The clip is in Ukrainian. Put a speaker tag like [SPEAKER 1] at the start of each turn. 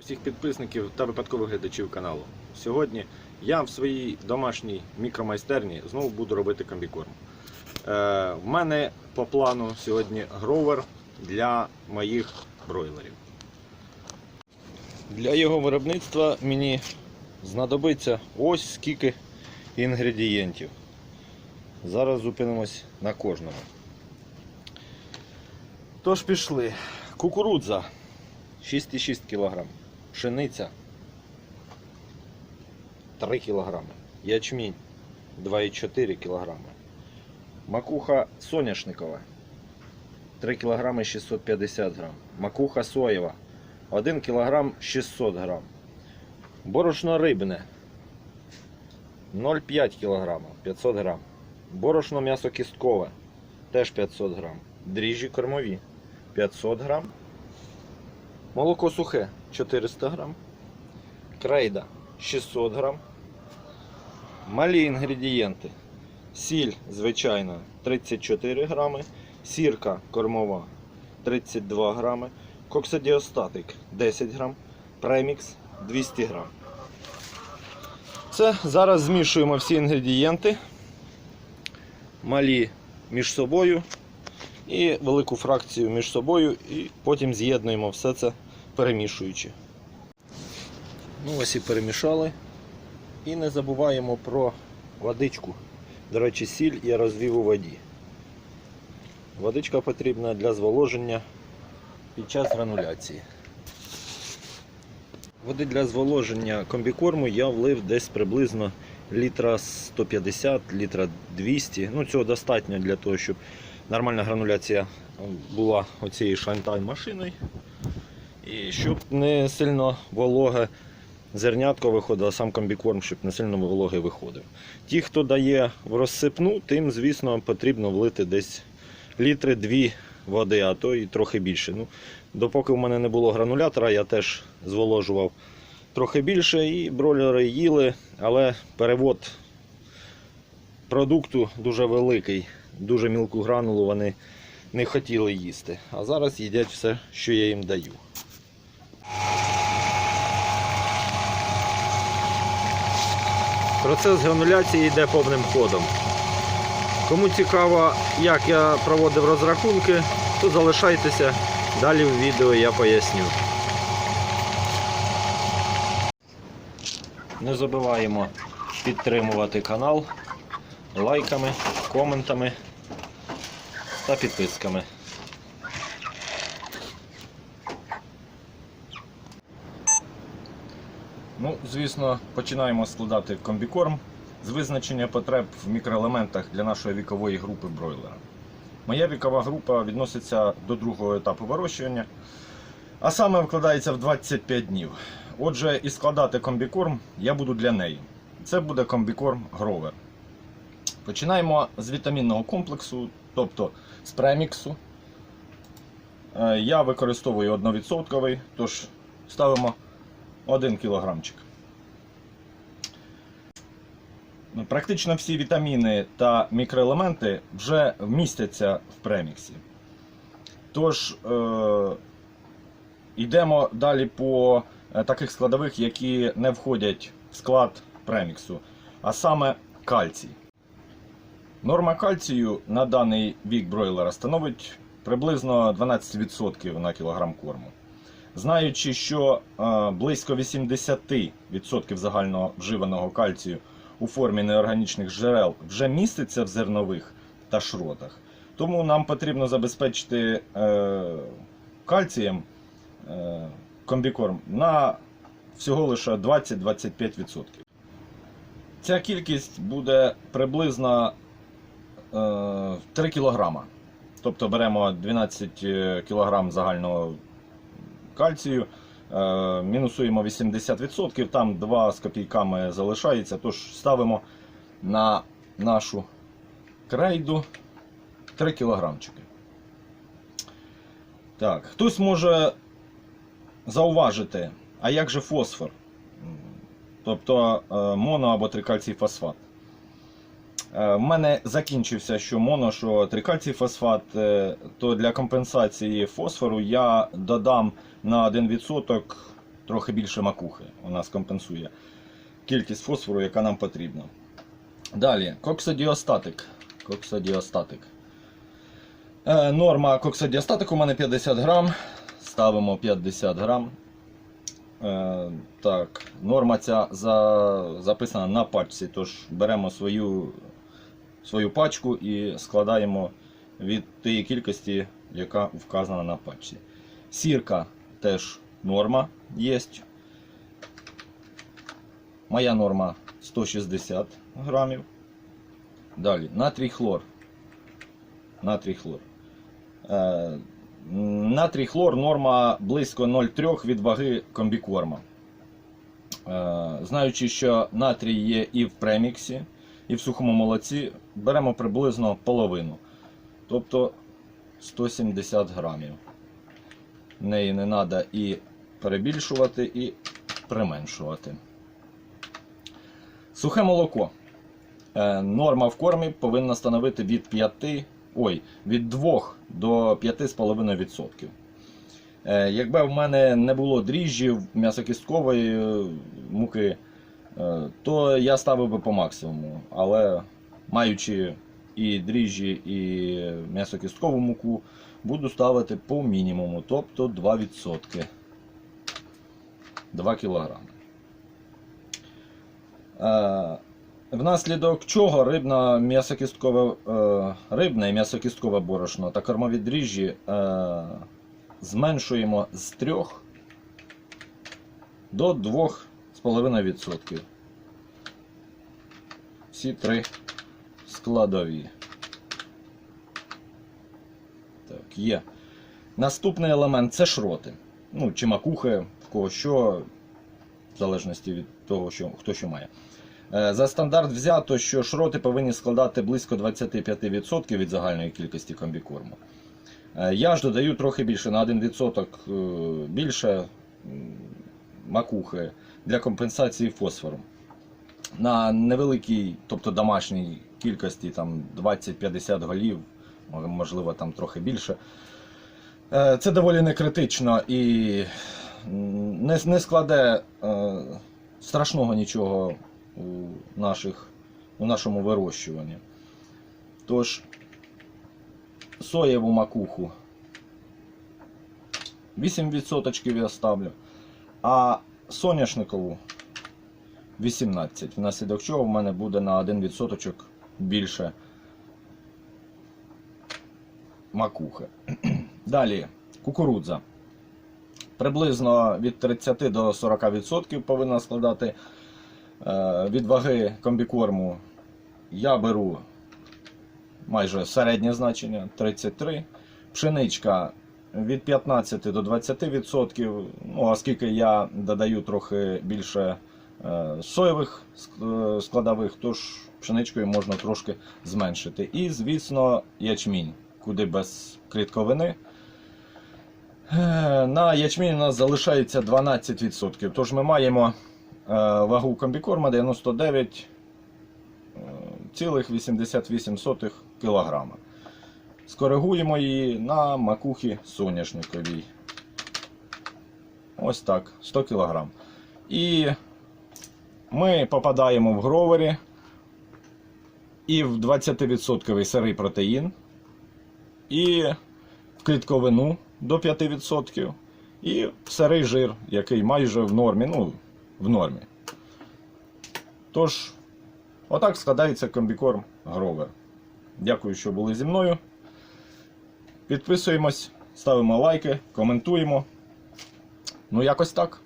[SPEAKER 1] всіх підписників та випадкових глядачів каналу. Сьогодні я в своїй домашній мікромайстерні знову буду робити комбікорм. Е, в мене по плану сьогодні гровер для моїх бройлерів. Для його виробництва мені знадобиться ось скільки інгредієнтів. Зараз зупинимось на кожному. Тож пішли. Кукурудза 6,6 кг. Пшениця 3 кг. Ячмінь 2,4 кг. Макуха соняшникова 3 кг 650 г. Макуха соєва 1 кг 600 г. Борошно рибне 0,5 кг 500 г. Борошно м'ясокісткове теж 500 г. Дріжджі кормові 500 г. Молоко сухе 400 грам. Крейда 600 грам. Малі інгредієнти. Сіль звичайна 34 грами. Сірка кормова 32 грами. Коксидіостатик 10 грам. Премікс 200 грам. Це зараз змішуємо всі інгредієнти. Малі між собою і велику фракцію між собою, і потім з'єднуємо все це перемішуючи. Ну ось і перемішали. І не забуваємо про водичку. До речі, сіль я розвів у воді. Водичка потрібна для зволоження під час грануляції. Води для зволоження комбікорму я влив десь приблизно літра 150, літра 200. Ну, цього достатньо для того, щоб нормальна грануляція була оцією шантайн машиною. І щоб не сильно вологе зернятко виходило, а сам комбікорм, щоб не сильно вологий виходив. Ті, хто дає в розсипну, тим, звісно, потрібно влити десь літри дві води, а то і трохи більше. Ну, допоки в мене не було гранулятора, я теж зволожував трохи більше і бройлери їли, але перевод продукту дуже великий, дуже мілку гранулу вони не хотіли їсти. А зараз їдять все, що я їм даю. Процес грануляції йде повним ходом. Кому цікаво, як я проводив розрахунки, то залишайтеся. Далі в відео я поясню. Не забуваємо підтримувати канал лайками, коментами та підписками. Ну, звісно, починаємо складати комбікорм з визначення потреб в мікроелементах для нашої вікової групи бройлера. Моя вікова група відноситься до другого етапу вирощування, а саме вкладається в 25 днів. Отже, і складати комбікорм я буду для неї. Це буде комбікорм Гровер. Починаємо з вітамінного комплексу, тобто з преміксу. Е, Я використовую 1%, тож ставимо 1 кілограмчик. Ну, Практично всі вітаміни та мікроелементи вже вмістяться в преміксі. Тож, е, йдемо далі по е, таких складових, які не входять в склад преміксу, а саме кальцій. Норма кальцію на даний вік бройлера становить приблизно 12% на кілограм корму. Знаючи, що е, близько 80% загального вживаного кальцію у формі неорганічних джерел вже міститься в зернових та шротах, тому нам потрібно забезпечити е, кальцієм е, комбікорм на всього лише 20-25%. Ця кількість буде приблизно е, 3 кг. Тобто беремо 12 кг загального кальцію, е, мінусуємо 80%, там 2 з копійками залишається, тож ставимо на нашу крейду 3 кілограмчики. Так, хтось може зауважити, а як же фосфор? Тобто е, моно або трикальцій фосфат. Е, В мене закінчився що моно, що трикальцій фосфат, е, то для компенсації фосфору я додам на 1% трохи більше макухи. У нас компенсує кількість фосфору, яка нам потрібна. Далі, коксодіостатик. Коксодіостатик. Е, норма коксодіостатику у мене 50 грам. Ставимо 50 грам. Е, так, норма ця за, записана на пачці, тож беремо свою, свою пачку і складаємо від тієї кількості, яка вказана на пачці. Сірка теж норма є. Моя норма 160 грамів. Далі, натрій хлор. Натрій хлор. Е, натрій хлор норма близько 0,3 від ваги комбікорма. Е, знаючи, що натрій є і в преміксі, і в сухому молоці, беремо приблизно половину. Тобто 170 грамів. Неї не треба і перебільшувати, і применшувати. Сухе молоко. Е, Норма в кормі повинна становити від 5, ой, від 2 до 5,5%. Е, Якби в мене не було дріжджів м'ясокісткової е, муки, то я ставив би по максимуму. Але маючи і дріжджі, і м'ясокісткову муку, буду ставити по мінімуму, тобто 2%. 2 кг. Е, Внаслідок чого рибна м'ясокісткове, е, рибне і м'ясокісткове борошно та кормові дріжджі е, зменшуємо з 3 до 2,5%. Всі три складові. Так, є. Наступний елемент це шроти. Ну, чи макухи, в кого що, в залежності від того, що, хто що має. Е, За стандарт взято, що шроти повинні складати близько 25% від загальної кількості комбікорму. Е, Я ж додаю трохи більше, на 1% е, більше макухи для компенсації фосфору. На невеликій, тобто домашній кількості там 20-50 голів, можливо там трохи більше. Е, Це доволі не критично і не, не складе е, страшного нічого у, наших, у нашому вирощуванні. Тож, соєву макуху 8% я ставлю, а соняшникову 18%. Внаслідок чого в мене буде на 1% більше макухи. Далі, кукурудза. Приблизно від 30 до 40% повинна складати Е, від ваги комбікорму. Я беру майже середнє значення 33. Пшеничка від 15 до 20%. Ну, оскільки я додаю трохи більше е, соєвих е, складових, тож пшеничкою можна трошки зменшити. І, звісно, ячмінь, куди без клітковини. Е, На ячмінь у нас залишається 12%. Тож ми маємо вагу комбікорма 99,88 кг. Скоригуємо її на макухі соняшниковій. Ось так, 100 кг. І ми попадаємо в гровері і в 20% сирий протеїн, і в клітковину до 5%, і в сирий жир, який майже в нормі, ну, в нормі. Тож, отак складається комбікорм Гровер. Дякую, що були зі мною. Підписуємось, ставимо лайки, коментуємо. Ну, якось так.